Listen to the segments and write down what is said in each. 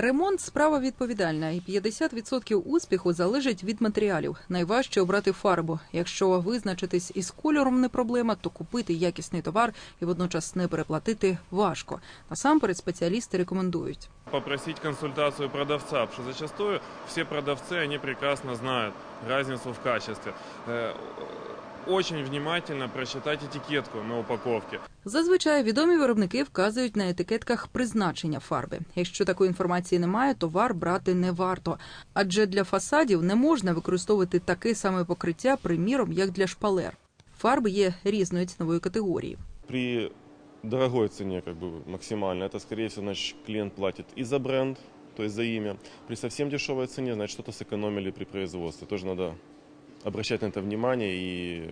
Ремонт справа відповідальна, і 50% успіху залежить від матеріалів. Найважче обрати фарбу. Якщо визначитись із кольором не проблема, то купити якісний товар і водночас не переплатити важко. Насамперед спеціалісти рекомендують. попросить консультацию продавца, потому что зачастую все продавцы, они прекрасно знают разницу в качестве Э, Очень внимательно прочитать этикетку на упаковке. Зазвичай відомі виробники вказують на етикетках призначення фарби. Якщо такої інформації немає, товар брати не варто. Адже для фасадів не можна використовувати таке саме покриття, приміром, як для шпалер. Фарби є різної цінової категорії. При дорогой цене, как бы максимально, это, скорее всего, значит, клиент платит и за бренд, то есть за имя. При совсем дешевой цене, значит, что-то сэкономили при производстве. Тоже надо обращать на это внимание и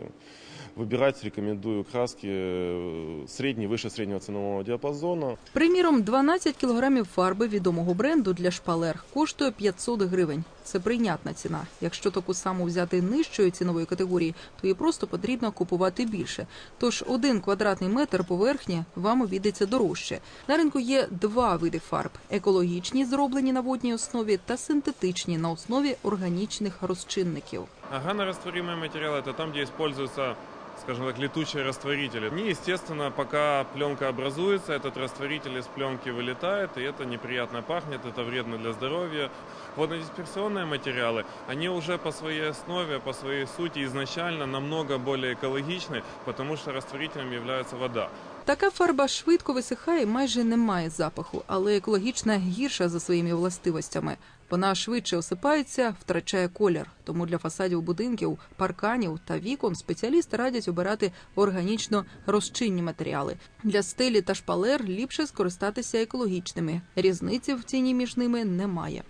выбирать рекомендую краски э, средней, выше среднего ценового диапазона. Приміром, 12 кілограмів фарби відомого бренду для шпалер коштує 500 гривень. Це прийнятна ціна. Якщо таку саму взяти нижчої цінової категорії, то її просто потрібно купувати більше. Тож один квадратний метр поверхні вам обійдеться дорожче. На ринку є два види фарб: екологічні, зроблені на водній основі, та синтетичні на основі органічних розчинників. Органорастворимые материалы – это там, где используются скажем так, летучие растворители. Они, естественно, пока пленка образуется, этот растворитель из пленки вылетает, и это неприятно пахнет, это вредно для здоровья. Вододисперсионные материалы, они уже по своей основе, по своей сути изначально намного более экологичны, потому что растворителем является вода. Така фарба швидко висихає, і майже не має запаху, але екологічна гірша за своїми властивостями. Вона швидше осипається, втрачає колір. Тому для фасадів будинків, парканів та вікон спеціалісти радять обирати органічно розчинні матеріали. Для стелі та шпалер ліпше скористатися екологічними. Різниці в ціні між ними немає.